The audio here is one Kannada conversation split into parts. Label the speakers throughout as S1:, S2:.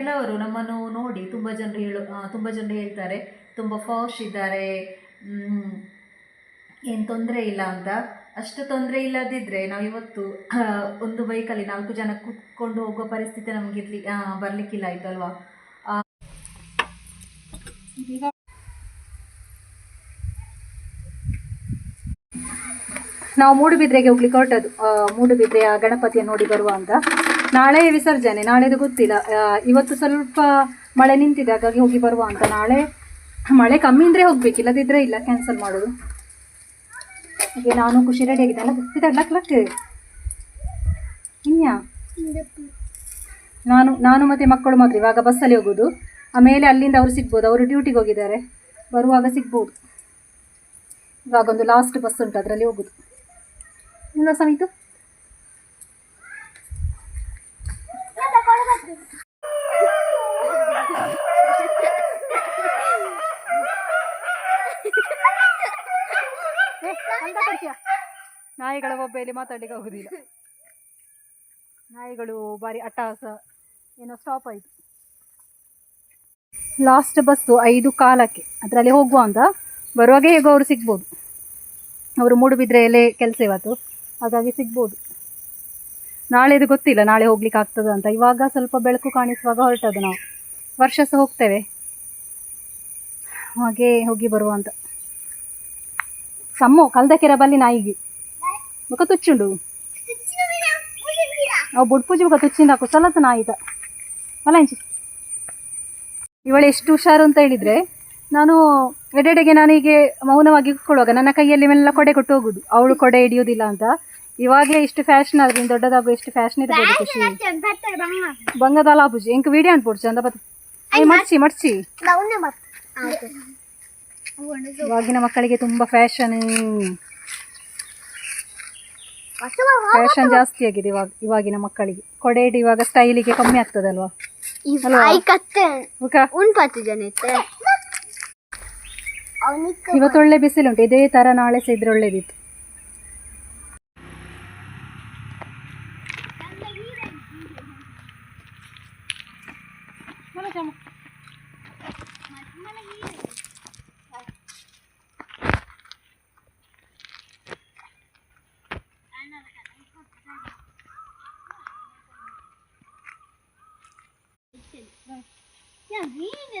S1: ಕೆಲವರು ನಮ್ಮನ್ನು ನೋಡಿ ತುಂಬ ಜನರು ಹೇಳು ತುಂಬ ಜನರು ಹೇಳ್ತಾರೆ, ತುಂಬ ಫಾಶ್ ಇದ್ದಾರೆ ಏನು ತೊಂದರೆ ಇಲ್ಲ ಅಂತ. ಅಷ್ಟು ತೊಂದರೆ ಇಲ್ಲದಿದ್ದರೆ ನಾವು ಇವತ್ತು ಒಂದು ಬೈಕಲ್ಲಿ ನಾಲ್ಕು ಜನ ಕೂತ್ಕೊಂಡು ಹೋಗೋ ಪರಿಸ್ಥಿತಿ ನಮಗೆ ಇರ್ಲಿ ಬರಲಿಕ್ಕಿಲ್ಲ ಆಯ್ತಲ್ವಾ? ನಾವು ಮೂಡುಬಿದ್ರೆಗೆ ಹೋಗ್ಲಿಕ್ಕೆ ಹೊರಟದು ಮೂಡುಬಿದ್ರೆಯ ಗಣಪತಿಯನ್ನು ನೋಡಿ ಬರುವ ಅಂತ. ನಾಳೆ ವಿಸರ್ಜನೆ, ನಾಳೆದು ಗೊತ್ತಿಲ್ಲ. ಇವತ್ತು ಸ್ವಲ್ಪ ಮಳೆ ನಿಂತಿದೆ, ಹಾಗಾಗಿ ಹೋಗಿ ಬರುವ ಅಂತ. ನಾಳೆ ಮಳೆ ಕಮ್ಮಿ ಅಂದರೆ ಹೋಗ್ಬೇಕು ಇಲ್ಲದಿದ್ದರೆ ಇಲ್ಲ ಕ್ಯಾನ್ಸಲ್ ಮಾಡೋದು. ಹಾಗೆ ನಾನು ಖುಷಿ ರೆಡಿ ಆಗಿದೆ ಅಲ್ಲ ಲಕ್ ಇನ್ಯಾ? ನಾನು ನಾನು ಮತ್ತೆ ಮಕ್ಕಳು ಮಾತ್ರ, ಇವಾಗ ಬಸ್ಸಲ್ಲಿ ಹೋಗೋದು. ಆಮೇಲೆ ಅಲ್ಲಿಂದ ಅವರು ಸಿಗ್ಬೋದು, ಅವರು ಡ್ಯೂಟಿಗೆ ಹೋಗಿದ್ದಾರೆ. ಬರುವಾಗ ಸಿಗ್ಬೋದು. ಇವಾಗ ಒಂದು ಲಾಸ್ಟ್ ಬಸ್ ಉಂಟು, ಅದರಲ್ಲಿ ಹೋಗೋದು. ಇಲ್ಲ ಸಮಿತು? ನಾಯಿಗಳ ಒಬ್ಬೆಯಲ್ಲಿ ಮಾತಾಡ್ಲಿಕ್ಕೆ ಹೋಗುದಿಲ್ಲ ನಾಯಿಗಳು ಬಾರಿ ಅಟ್ಟಹಾಸ ಏನೋ ಸ್ಟಾಪ್ ಆಯಿತು. ಲಾಸ್ಟ್ ಬಸ್ಸು ಐದು ಕಾಲಕ್ಕೆ, ಅದರಲ್ಲಿ ಹೋಗುವ ಅಂತ ಬರುವಾಗ ಹೇಗೋ ಅವರು ಸಿಗ್ಬೋದು. ಅವರು ಮೂಡುಬಿದ್ರೆಯಲ್ಲೇ ಕೆಲಸ ಇವತ್ತು, ಹಾಗಾಗಿ ಸಿಗ್ಬೋದು. ನಾಳೆದು ಗೊತ್ತಿಲ್ಲ, ನಾಳೆ ಹೋಗ್ಲಿಕ್ಕೆ ಆಗ್ತದ ಅಂತ. ಇವಾಗ ಸ್ವಲ್ಪ ಬೆಳಕು ಕಾಣಿಸುವಾಗ ಹೊರಟದು ನಾವು. ವರ್ಷ ಸಹ ಹೋಗ್ತೇವೆ. ಹಾಗೆ ಹೋಗಿ ಬರುವ ಅಂತ. ಸಮ್ಮು, ಕಲ್ದಕೆರೆ ಬಲ್ಲಿ ನಾಯಿಗೆ. ಮುಖ ತುಚ್ಚುಂಡು. ಅವು ಬುಡ್ಪೂಜಿ ಮುಖ ತುಚ್ಚಿಂದ ಕುಸಲತ್ತ ನಾಯಿತ ಅಲ್ಲ ಇಂಚಿ ಇವಳು ಎಷ್ಟು ಹುಷಾರು ಅಂತ ಹೇಳಿದ್ರೆ, ನಾನು ಎಡೆಡೆಗೆ ನಾನೀಗೆ ಮೌನವಾಗಿ ಕೂತ್ಕೊಳ್ಳುವಾಗ ನನ್ನ ಕೈಯಲ್ಲಿ ಮೆಲ್ಲ ಕೊಡೆ ಕೊಟ್ಟು ಹೋಗುದು. ಅವಳು ಕೊಡೆ ಹಿಡಿಯೋದಿಲ್ಲ ಅಂತ. ಇವಾಗಲೇ ಇಷ್ಟು ಫ್ಯಾಷನ್ ಆದ್ರೆ ಇನ್ನು ದೊಡ್ಡದಾಗ ಇಷ್ಟು ಫ್ಯಾಷನ್ ಇರ್ಬೋದು ಖುಷಿ. ಬಂಗದಾಲ ಲಾಭುಜಿ ಎಂಕ್ ವಿಡಿಯೋ ಅನ್ಬೋದು ಚಂದ ಬತ್. ಮಡ್ಸಿ ಮಡ್ಚಿ ಇವಾಗಿನ ಮಕ್ಕಳಿಗೆ ತುಂಬಾ ಫ್ಯಾಷನ್ ಫ್ಯಾಷನ್ ಜಾಸ್ತಿ ಆಗಿದೆ ಇವಾಗ ಇವಾಗಿನ ಮಕ್ಕಳಿಗೆ. ಕೊಡೆ ಇವಾಗ ಸ್ಟೈಲಿಗೆ ಕಮ್ಮಿ ಆಗ್ತದಲ್ವಾ?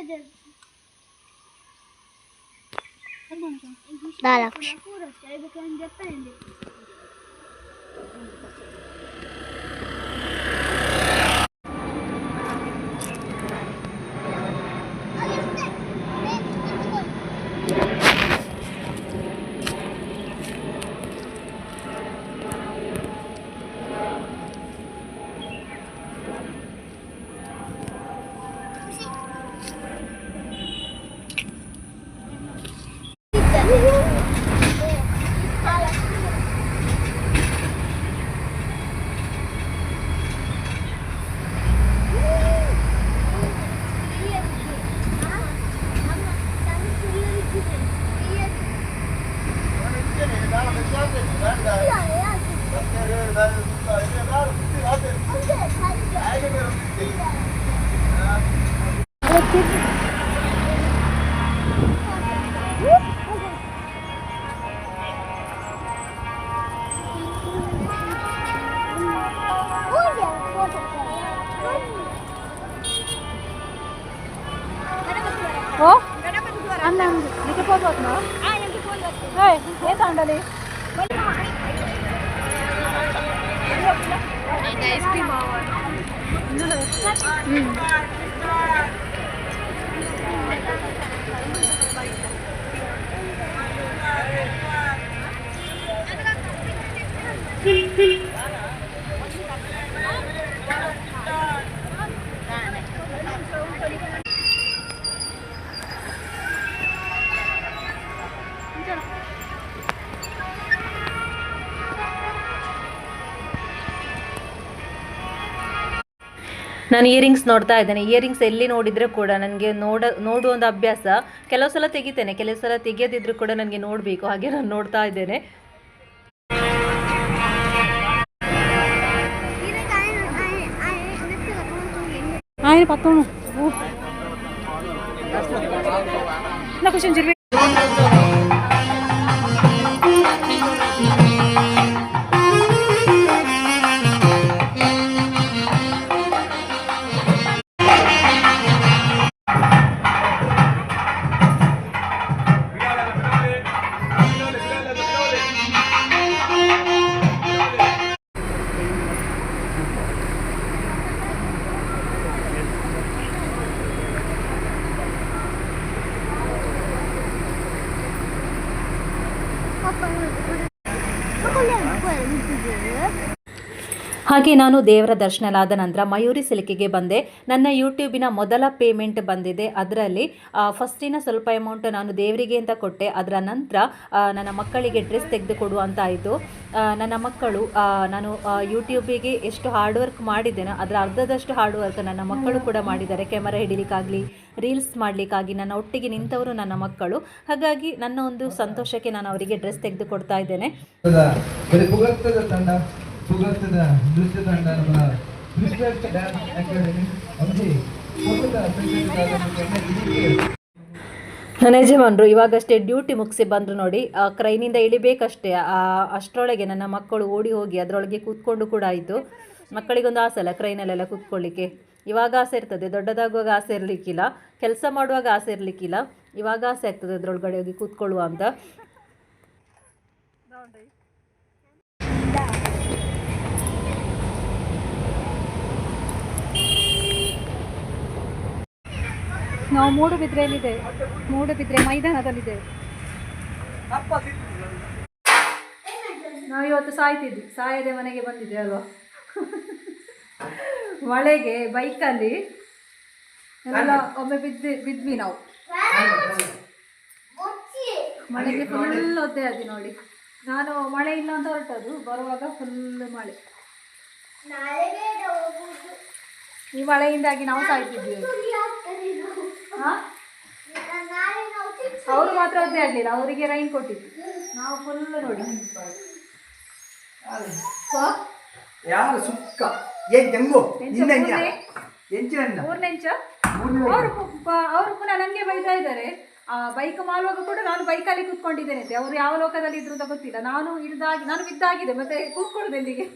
S1: Dai, Dá lá. kecil. Oh? Anam, dito po. Hey,
S2: guys,
S1: come on. Hmm. Beep, beep.
S3: ನಾನು ಇಯರಿಂಗ್ಸ್ ನೋಡ್ತಾ ಇದ್ದೇನೆ. ಇಯರಿಂಗ್ಸ್ ಎಲ್ಲಿ ನೋಡಿದರೆ ಕೂಡ ನನಗೆ ನೋಡ ನೋಡುವ ಒಂದು ಅಭ್ಯಾಸ ಕೆಲವು ಸಲ ತೆಗಿತೇನೆ. ಕೆಲವು ಸಲ ತೆಗೆಯದಿದ್ರೂ ಕೂಡ ನನಗೆ ನೋಡಬೇಕು. ಹಾಗೆ ನಾನು ನೋಡ್ತಾ ಇದ್ದೇನೆ.
S1: 他疯了不是他后面很你不得
S3: ಹಾಗೆ ನಾನು ದೇವರ ದರ್ಶನಲಾದ ನಂತರ ಮಯೂರಿ ಸಿಲ್ಕಿಗೆ ಬಂದೆ. ನನ್ನ ಯೂಟ್ಯೂಬಿನ ಮೊದಲ ಪೇಮೆಂಟ್ ಬಂದಿದೆ. ಅದರಲ್ಲಿ ಫಸ್ಟಿನ ಸ್ವಲ್ಪ ಅಮೌಂಟ್ ನಾನು ದೇವರಿಗೆ ಅಂತ ಕೊಟ್ಟೆ. ಅದರ ನಂತರ ನನ್ನ ಮಕ್ಕಳಿಗೆ ಡ್ರೆಸ್ ತೆಗೆದುಕೊಡು ಅಂತ ಆಯಿತು. ನನ್ನ ಮಕ್ಕಳು ನಾನು ಯೂಟ್ಯೂಬಿಗೆ ಎಷ್ಟು ಹಾರ್ಡ್ ವರ್ಕ್ ಮಾಡಿದ್ದೇನೋ, ಅದರ ಅರ್ಧದಷ್ಟು ಹಾರ್ಡ್ ವರ್ಕ್ ನನ್ನ ಮಕ್ಕಳು ಕೂಡ ಮಾಡಿದ್ದಾರೆ. ಕ್ಯಾಮರಾ ಹಿಡಿಲಿಕ್ಕಾಗಲಿ ರೀಲ್ಸ್ ಮಾಡಲಿಕ್ಕಾಗಿ ನನ್ನ ಒಟ್ಟಿಗೆ ನಿಂತವರು ನನ್ನ ಮಕ್ಕಳು. ಹಾಗಾಗಿ ನನ್ನ ಒಂದು ಸಂತೋಷಕ್ಕೆ ನಾನು ಅವರಿಗೆ ಡ್ರೆಸ್ ತೆಗೆದುಕೊಡ್ತಾ ಇದ್ದೇನೆ.
S4: ತಂಡ ನೃತ್ಯ ತಂಡ ನಮ್ಮ ಕೃಷ್ಣ ಡ್ಯಾನ್ಸ್ ಅಕಾಡೆಮಿ ಸಂಗೀತ
S3: ನನ್ನ ಯಜಮಾನರು ಇವಾಗಷ್ಟೇ ಡ್ಯೂಟಿ ಮುಗಿಸಿ ಬಂದರು ನೋಡಿ ಆ ಕ್ರೈನಿಂದ ಇಳಿಬೇಕಷ್ಟೇ. ಆ ಅಷ್ಟರೊಳಗೆ ನನ್ನ ಮಕ್ಕಳು ಓಡಿ ಹೋಗಿ ಅದರೊಳಗೆ ಕೂತ್ಕೊಂಡು ಕೂಡ ಆಯಿತು. ಮಕ್ಕಳಿಗೊಂದು ಆಸೆ ಅಲ್ಲ ಕ್ರೈನಲ್ಲೆಲ್ಲ ಕೂತ್ಕೊಳ್ಳಿಕ್ಕೆ. ಇವಾಗ ಆಸೆ ಇರ್ತದೆ ದೊಡ್ಡದಾಗುವಾಗ ಆಸೆ ಇರಲಿಕ್ಕಿಲ್ಲ ಕೆಲಸ ಮಾಡುವಾಗ ಆಸೆ ಇರಲಿಕ್ಕಿಲ್ಲ ಇವಾಗ ಆಸೆ ಆಗ್ತದೆ ಅದರೊಳಗಡೆ ಹೋಗಿ ಕೂತ್ಕೊಳ್ಳುವ ಅಂತ.
S1: ನಾವು ಮೂಡುಬಿದ್ರೆಯಲ್ಲಿದೆ. ಮೂಡುಬಿದ್ರೆ ಮೈದಾನದಲ್ಲಿದೆ. ನಾವು ಇವತ್ತು ಸಾಯ್ತಿದ್ವಿ. ಸಾಯದೆ ಮನೆಗೆ ಬಂದಿದ್ದೆ ಅಲ್ವಾ? ಮಳೆಗೆ ಬೈಕಲ್ಲಿ ಎಲ್ಲ ಒಮ್ಮೆ ಬಿದ್ದು, ಬಿದ್ವಿ ನಾವು. ಮಳೆಗೆ ಫುಲ್ ಒದ್ದೆ ಅದು ನೋಡಿ. ನಾನು ಮಳೆ ಇಲ್ಲ ಅಂತ ಹೊರಟದು ಬರುವಾಗ ಫುಲ್ ಮಳೆ. ಈ ಮಳೆಯಿಂದಾಗಿ ನಾವು ಸಾಯ್ತಿದ್ವಿ. ಅವರು ಮಾತ್ರ ಅದೇ ಆಗಲಿಲ್ಲ ಅವರಿಗೆ ರೈನ್ ಕೊಟ್ಟಿತ್ತು ನಾವು ಫುಲ್ ನೋಡಿ?
S4: ಯಾರು ಸುಕ್ಕ? ಏ ಜಂಗು
S1: ಎಂಚ
S4: ಇಂದ
S1: ಮೂರ್ನೆ?
S4: ಎಂಚಿನ
S1: ಮೂರ್ನೆಂಚ ಅವರು ಅವರು ಪುನಃ ನನಗೆ ಬೈತಾ ಇದ್ದಾರೆ. ಆ ಬೈಕ್ ಮಾಡುವಾಗ ಕೂಡ ನಾನು ಬೈಕಲ್ಲಿ ಕೂತ್ಕೊಂಡಿದ್ದೇನೆ ಅಂತೆ. ಅವರು ಯಾವ ಲೋಕದಲ್ಲಿ ಇದ್ರು ಅಂತ ಗೊತ್ತಿಲ್ಲ. ನಾನು ಇಳಿದಾಗಿ ನಾನು ಬಿದ್ದಾಗಿದೆ ಮತ್ತೆ ಕೂತ್ಕೊಳ್ಳೋದು ಎಲ್ಲಿಗೆ?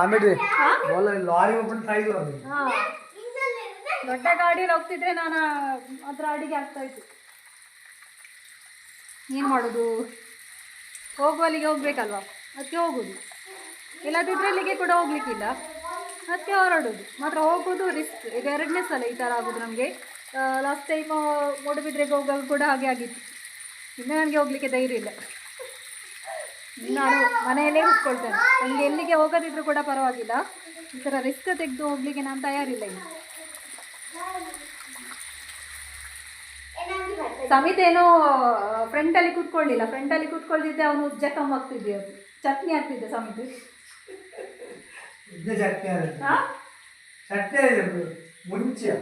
S4: ಆಮೇಲೆ ಲಾರಿ ಒಬ್ಬರು ಸಾಯ್ದು ಅದು
S1: ಹಾ ದೊಡ್ಡ ಗಾಡಿಯಲ್ಲಿ ಹೋಗ್ತಿದ್ರೆ ನಾನು ಅದ್ರ ಅಡಿಗೆ ಆಗ್ತಾ ಇತ್ತು. ಏನು ಮಾಡೋದು? ಹೋಗುವಲ್ಲಿಗೆ ಹೋಗ್ಬೇಕಲ್ವಾ? ಅದಕ್ಕೆ ಹೋಗುದು. ಇಲ್ಲದಿದ್ರೆ ಅಲ್ಲಿಗೆ ಕೂಡ ಹೋಗ್ಲಿಕ್ಕಿಲ್ಲ. ಮತ್ತೆ ಹೊರಡೋದು. ಮಾತ್ರ ಹೋಗೋದು ರಿಸ್ಕ್ ಈಗ ಎರಡನೇ ಸಲ ಈ ಥರ ಆಗೋದು ನಮಗೆ. ಲಾಸ್ಟ್ ಟೈಮ್ ಮೂಡುಬಿದ್ರೆಗೆ ಹೋಗುವಾಗ ಕೂಡ ಹಾಗೆ ಆಗಿತ್ತು. ಇನ್ನು ನನಗೆ ಹೋಗ್ಲಿಕ್ಕೆ ಧೈರ್ಯ ಇಲ್ಲ. ನಾನು ಮನೆಯಲ್ಲೇ ಉತ್ಕೊಳ್ತೇನೆ ನನಗೆ ಎಲ್ಲಿಗೆ ಹೋಗೋದಿದ್ರು ಕೂಡ ಪರವಾಗಿಲ್ಲ. ಈ ಥರ ರಿಸ್ಕ್ ತೆಗೆದು ಹೋಗ್ಲಿಕ್ಕೆ ನಾನು ತಯಾರಿಲ್ಲ ಇನ್ನು. ಸಮಿತ್ ಏನೋ ಫ್ರಂಟಲ್ಲಿ ಕೂತ್ಕೊಳ್ಳಿಲ್ಲ. ಫ್ರಂಟಲ್ಲಿ ಕೂತ್ಕೊಳ್ತಿದ್ದೆ ಅವನು ಜಖಮ್ ಆಗ್ತಿದ್ದೆ ಅದು. ಚಟ್ನಿ ಆಗ್ತಿದ್ದೆ ಸಮಿತ್.
S4: ಶಕ್ತಿ
S1: ಹಾ
S4: ಶಕ್ತಿ ಮುಂಚೆ.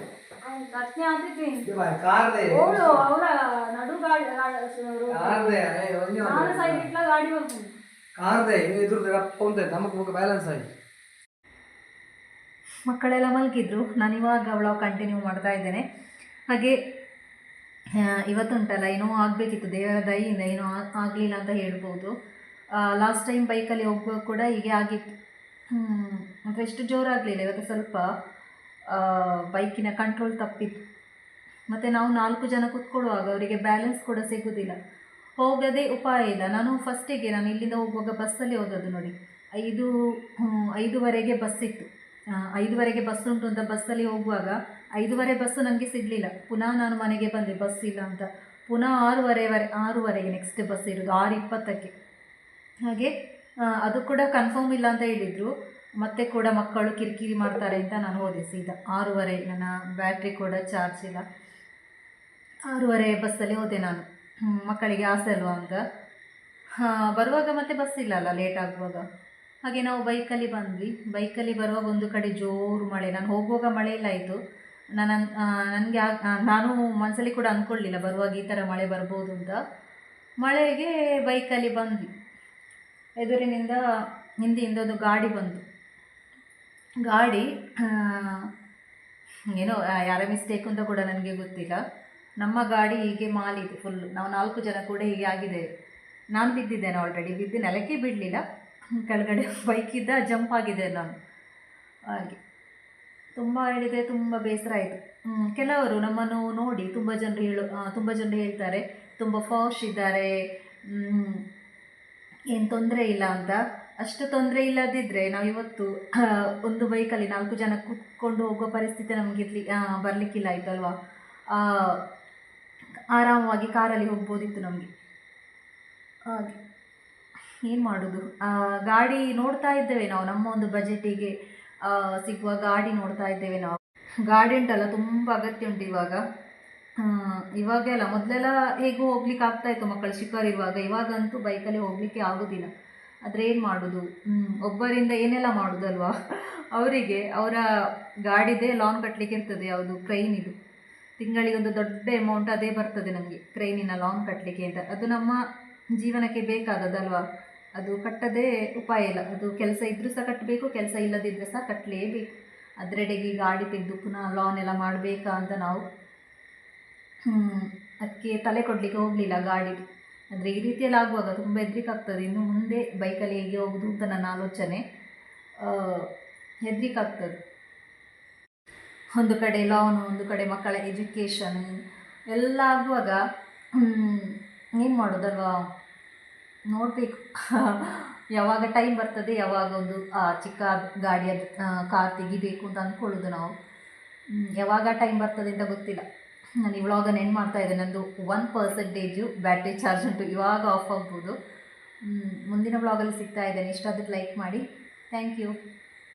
S1: ಚಟ್ನಿ ಆಗ್ತಿದ್ದೆ.
S4: ಕಾರ್ದೆ.
S1: ಅವಳು ಅವಳ ನಡು ಗಾಡಿ ನಾನು ಸೈಡ್ ಇಟ್ಲ ಗಾಡಿ ಹೋಗ್ತೀನಿ.
S4: ಕಾರ್ದೆ ಎದುರು ರಪ್ಪ ನಮಗೆ ಬ್ಯಾಲೆನ್ಸ್ ಆಗಿ.
S3: ಮಕ್ಕಳೆಲ್ಲ ಮಲಗಿದ್ರು. ನಾನು ಇವಾಗ ಅವಳು ಕಂಟಿನ್ಯೂ ಮಾಡ್ತಾ ಇದ್ದೇನೆ. ಹಾಗೆ ಇವತ್ತುಂಟಲ್ಲ, ಏನೋ ಆಗಬೇಕಿತ್ತು. ದೇವರ ದಯಿಂದ ಏನೋ ಆಗಲಿಲ್ಲ ಅಂತ ಹೇಳ್ಬೋದು. ಲಾಸ್ಟ್ ಟೈಮ್ ಬೈಕಲ್ಲಿ ಹೋಗುವಾಗ ಕೂಡ ಹೀಗೆ ಆಗಿತ್ತು. ಅಂದರೆ ಎಷ್ಟು ಜೋರಾಗಲಿಲ್ಲ. ಇವತ್ತು ಸ್ವಲ್ಪ ಬೈಕಿನ ಕಂಟ್ರೋಲ್ ತಪ್ಪಿತ್ತು. ಮತ್ತು ನಾವು ನಾಲ್ಕು ಜನ ಕೂತ್ಕೊಳ್ಳುವಾಗ ಅವರಿಗೆ ಬ್ಯಾಲೆನ್ಸ್ ಕೂಡ ಸಿಗೋದಿಲ್ಲ. ಹೋಗೋದೇ ಉಪಾಯ ಇಲ್ಲ. ನಾನು ಫಸ್ಟಿಗೆ ನಾನು ಇಲ್ಲಿಂದ ಹೋಗುವಾಗ ಬಸ್ಸಲ್ಲಿ ಹೋದದ್ದು ನೋಡಿ. ಐದು ಐದುವರೆಗೆ ಬಸ್ ಇತ್ತು. ಐದುವರೆಗೆ ಬಸ್ ಉಂಟು ಅಂತ ಬಸ್ಸಲ್ಲಿ ಹೋಗುವಾಗ ಐದುವರೆ ಬಸ್ಸು ನನಗೆ ಸಿಗಲಿಲ್ಲ. ಪುನಃ ನಾನು ಮನೆಗೆ ಬಂದೆ ಬಸ್ ಇಲ್ಲ ಅಂತ. ಪುನಃ ಆರೂವರೆವರೆ ಆರೂವರೆಗೆ ನೆಕ್ಸ್ಟ್ ಬಸ್ ಇರೋದು ಆರು ಇಪ್ಪತ್ತಕ್ಕೆ ಹಾಗೆ ಅದು ಕೂಡ ಕನ್ಫರ್ಮ್ ಇಲ್ಲ ಅಂತ ಹೇಳಿದರು. ಮತ್ತೆ ಕೂಡ ಮಕ್ಕಳು ಕಿರಿಕಿರಿ ಮಾಡ್ತಾರೆ ಅಂತ ನಾನು ಹೋದೆ ಸೀದಾ. ಆರೂವರೆ, ನನ್ನ ಬ್ಯಾಟ್ರಿ ಕೂಡ ಚಾರ್ಜ್ ಇಲ್ಲ. ಆರೂವರೆ ಬಸ್ಸಲ್ಲಿ ಹೋದೆ ನಾನು. ಮಕ್ಕಳಿಗೆ ಆಸೆ ಅಲ್ವಾ ಅಂತ. ಬರುವಾಗ ಮತ್ತೆ ಬಸ್ ಇಲ್ಲ ಅಲ್ಲ ಲೇಟ್ ಆಗುವಾಗ. ಹಾಗೆ ನಾವು ಬೈಕಲ್ಲಿ ಬಂದ್ವಿ. ಬೈಕಲ್ಲಿ ಬರುವಾಗ ಒಂದು ಕಡೆ ಜೋರು ಮಳೆ. ನಾನು ಹೋಗುವಾಗ ಮಳೆ ಇಲ್ಲ ಆಯಿತು ನಾನು ನನಗೆ ನಾನು ಮನಸ್ಸಲ್ಲಿ ಕೂಡ ಅಂದ್ಕೊಳ್ಳಿಲ್ಲ ಬರುವಾಗ ಈ ಥರ ಮಳೆ ಬರ್ಬೋದು ಅಂತ. ಮಳೆಗೆ ಬೈಕಲ್ಲಿ ಬಂದ್ವಿ. ಎದುರಿನಿಂದ ಹಿಂದಿಯಿಂದ ಒಂದು ಗಾಡಿ ಬಂತು. ಗಾಡಿ ಏನೋ ಯಾರ ಮಿಸ್ಟೇಕ್ ಅಂತ ಕೂಡ ನನಗೆ ಗೊತ್ತಿಲ್ಲ. ನಮ್ಮ ಗಾಡಿ ಹೀಗೆ ಮಾಲಿದೆ ಫುಲ್ ನಾವು ನಾಲ್ಕು ಜನ ಕೂಡ ಹೀಗೆ ಆಗಿದ್ದೇವೆ ನಾನು ಬಿದ್ದಿದ್ದೇನೆ ಆಲ್ರೆಡಿ ಬಿದ್ದು ನೆಲಕ್ಕೆ ಬಿಡಲಿಲ್ಲ. ಕೆಳಗಡೆ ಬೈಕಿದ್ದ ಜಂಪ್ ಆಗಿದೆ ನಾನು. ಹಾಗೆ. ತುಂಬ ಹೇಳಿದರೆ ತುಂಬ ಬೇಸರ ಆಯಿತು. ಕೆಲವರು ನಮ್ಮನ್ನು ನೋಡಿ ತುಂಬ ಜನರು ಹೇಳು ತುಂಬ ಜನರು ಹೇಳ್ತಾರೆ, ತುಂಬ ಫಾಶ್ ಇದ್ದಾರೆ ಏನು ತೊಂದರೆ ಇಲ್ಲ ಅಂತ. ಅಷ್ಟು ತೊಂದರೆ ಇಲ್ಲದಿದ್ದರೆ ನಾವು ಇವತ್ತು ಒಂದು ಬೈಕಲ್ಲಿ ನಾಲ್ಕು ಜನ ಕೂತ್ಕೊಂಡು ಹೋಗೋ ಪರಿಸ್ಥಿತಿ ನಮಗೆ ಇರಲಿ ಬರಲಿಕ್ಕಿಲ್ಲ ಆಯ್ತಲ್ವಾ? ಆರಾಮವಾಗಿ ಕಾರಲ್ಲಿ ಹೋಗ್ಬೋದಿತ್ತು ನಮಗೆ. ಹಾಗೆ. ಏನು ಮಾಡೋದು? ಗಾಡಿ ನೋಡ್ತಾ ಇದ್ದೇವೆ ನಾವು, ನಮ್ಮ ಒಂದು ಬಜೆಟಿಗೆ ಸಿಗುವ ಗಾಡಿ ನೋಡ್ತಾ ಇದ್ದೇವೆ ನಾವು. ಗಾಡಿ ಉಂಟಲ್ಲ, ತುಂಬ ಅಗತ್ಯ ಉಂಟು ಇವಾಗ. ಇವಾಗೆಲ್ಲ ಮೊದಲೆಲ್ಲ ಹೇಗೂ ಹೋಗ್ಲಿಕ್ಕೆ ಆಗ್ತಾ ಇತ್ತು ಮಕ್ಕಳು ಚಿಕ್ಕವರಿರುವಾಗ ಇವಾಗಂತೂ ಬೈಕಲ್ಲಿ ಹೋಗ್ಲಿಕ್ಕೆ ಆಗೋದಿಲ್ಲ. ಆದರೆ ಏನು ಮಾಡೋದು? ಒಬ್ಬರಿಂದ ಏನೆಲ್ಲ ಮಾಡೋದಲ್ವಾ? ಅವರಿಗೆ, ಅವರ ಗಾಡಿದೇ ಲಾನ್ ಕಟ್ಟಲಿಕ್ಕೆ ಇರ್ತದೆ, ಯಾವುದು ಕ್ರೈನ್ ಇದು. ತಿಂಗಳಿಗೆ ಒಂದು ದೊಡ್ಡ ಅಮೌಂಟ್ ಅದೇ ಬರ್ತದೆ ನಮಗೆ ಕ್ರೈನಿನ ಲಾನ್ ಕಟ್ಟಲಿಕ್ಕೆ ಅಂತ. ಅದು ನಮ್ಮ ಜೀವನಕ್ಕೆ ಬೇಕಾದದಲ್ವಾ ಅದು ಕಟ್ಟದೇ ಉಪಾಯ ಇಲ್ಲ. ಅದು ಕೆಲಸ ಇದ್ರೂ ಸಹ ಕಟ್ಟಬೇಕು ಕೆಲಸ ಇಲ್ಲದಿದ್ದರೆ ಸಹ ಕಟ್ಟಲೇಬೇಕು ಅದರೆಡೆಗೆ ಗಾಡಿ ತೆಗೆದು ಪುನಃ ಲಾನ್ ಎಲ್ಲ ಮಾಡಬೇಕಾ ಅಂತ ನಾವು ಅದಕ್ಕೆ ತಲೆ ಕೊಡಲಿಕ್ಕೆ ಹೋಗಲಿಲ್ಲ ಗಾಡಿ ಅಂದರೆ ಈ ರೀತಿಯಲ್ಲಿ ಆಗುವಾಗ ತುಂಬ ಹೆದರಿಕೆ ಆಗ್ತದೆ ಇನ್ನು ಮುಂದೆ ಬೈಕಲ್ಲಿ ಹೇಗೆ ಹೋಗುದು ಅಂತ ನನ್ನ ಆಲೋಚನೆ ಹೆದರಿಕೆ ಆಗ್ತದೆ ಒಂದು ಕಡೆ ಲೋನು ಒಂದು ಕಡೆ ಮಕ್ಕಳ ಎಜುಕೇಷನ್ ಎಲ್ಲ ಆಗುವಾಗ ಏನು ಮಾಡೋದಲ್ವಾ? ನೋಡಬೇಕು. ಯಾವಾಗ ಟೈಮ್ ಬರ್ತದೆ, ಯಾವಾಗ ಒಂದು ಚಿಕ್ಕ ಗಾಡಿಯ ಕಾರ್ ತೆಗಿಬೇಕು ಅಂತ ಅಂದ್ಕೊಳ್ಳೋದು ನಾವು. ಯಾವಾಗ ಟೈಮ್ ಬರ್ತದೆ ಅಂತ ಗೊತ್ತಿಲ್ಲ. ನಾನು ಈ ವ್ಲಾಗನ್ನು ಎಂಡ್ ಮಾಡ್ತಾ ಇದ್ದೇನೆ. ನಂದು ಒನ್ ಪರ್ಸೆಂಟೇಜು ಬ್ಯಾಟ್ರಿ ಚಾರ್ಜ್ ಉಂಟು. ಇವಾಗ ಆಫ್ ಆಗ್ಬೋದು. ಮುಂದಿನ ವ್ಲಾಗಲ್ಲಿ ಸಿಗ್ತಾ ಇದ್ದೇನೆ. ಇಷ್ಟಾದ್ರೆ ಲೈಕ್ ಮಾಡಿ. Thank you